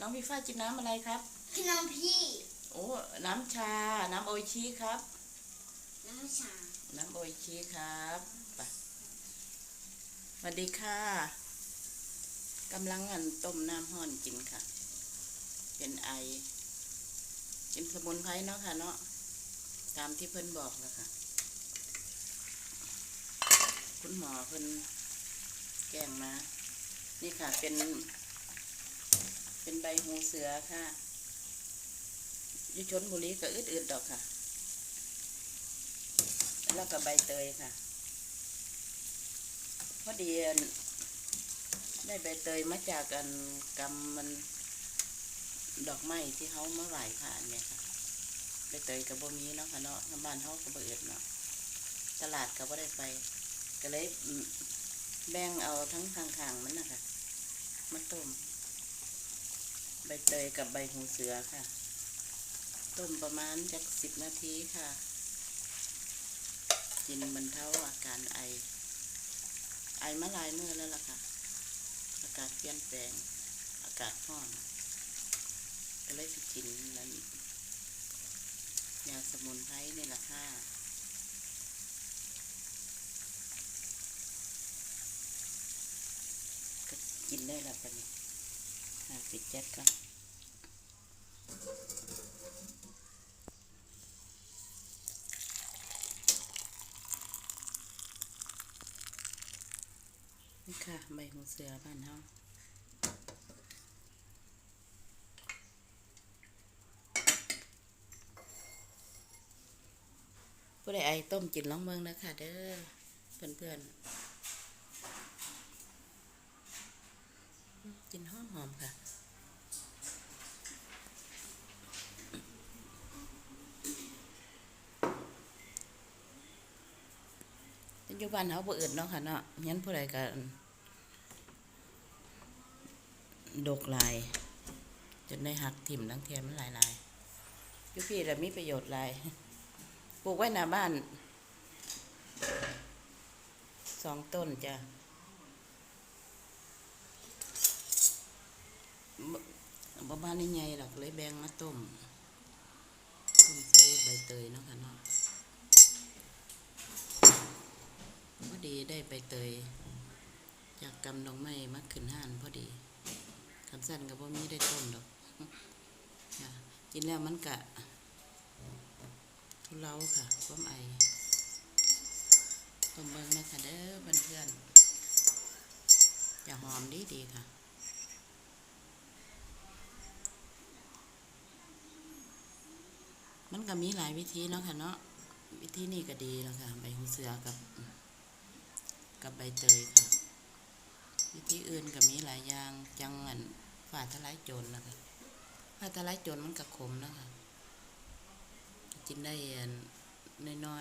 น้องพี่ฟ้าจิบน้ำอะไรครับพี่น้องพี่ โอ้ น้ำชา น้ำโออิชิครับ น้ำชา น้ำโออิชิครับไปสวัสดีค่ะกำลังอันต้มน้ำห้อนกินค่ะ เป็นไอ เป็นสมุนไพรเนาะค่ะเนาะ ตามที่เพิ่นบอกแล้วค่ะ คุณหมอเพิ่นแกล้งมา นี่ค่ะเป็น เป็นใบหูเสือค่ะยุชนบุรีก็อึดๆดอกค่ะ แล้วก็ใบเตยค่ะ พอดีได้ใบเตยมาจากกันกำมันดอกไม้ที่เขาเมาไหว้พระเนี่ยค่ะใบเตยกับบ่มีเนาะค่ะเนาะบ้านเขาก็บ่เอิดเนาะตลาดก็บ่ได้ไป ก็เลยแบ่งเอาทั้งข้างๆมันนะคะมาต้ม ใบเตยกับใบหูเสือค่ะ ต้มประมาณจักสิบนาทีค่ะ กินบรรเทาอาการไอ ไอมาลายเมื้อแล้วล่ะค่ะ อากาศเปลี่ยนแปลง อากาศร้อน ก็เลยสิกินนั้นยาสมุนไพรในี่แหละค่ะก็กินได้แล้วปะนี่อ่า ปิดแจ็คก่อนนี่ค่ะ ใบหูเสือบ้านเฮาผู้ใดไอต้มกินลองเมืองนะคะเด้อเพื่อนๆ กินหอมหอมค่ะอยู่บ้านเขาบ่อื่นเนาะค่ะเนาะงั้นผู้ใดก็ดกลาย จนได้หักถิ่มทั้งเทียมมันหลายลายยู่พี่แต่มีประโยชน์ลายปลูกไว้หน้าบ้านสองต้นจ้ะ บ่บ้านนี่ใหญ่หรอกเลยแบงมาต้มต้มใส่ใบเตยเนาะค่ะเนาะพอดีได้ใบเตยจากกำดอกไม้มาขึ้นห้านพอดีคำสั้นกับว่ามีได้ต้มดอกจ้ะกินแล้วมันกะ ทุเลาค่ะความไอต้มเบิ่งนะคะเด้อเพื่อนๆจะหอมดีดีๆค่ะ มันก็มีหลายวิธีเนาะค่ะเนาะวิธีนี้ก็ดีแล้วค่ะใบหูเสือกับ กับใบเตยค่ะ วิธีอื่นก็มีหลายอย่างจังอันฝ่าทลายโจรนะคะฝ่าทลายโจรมันก็ขมนะคะกินได้อันน้อย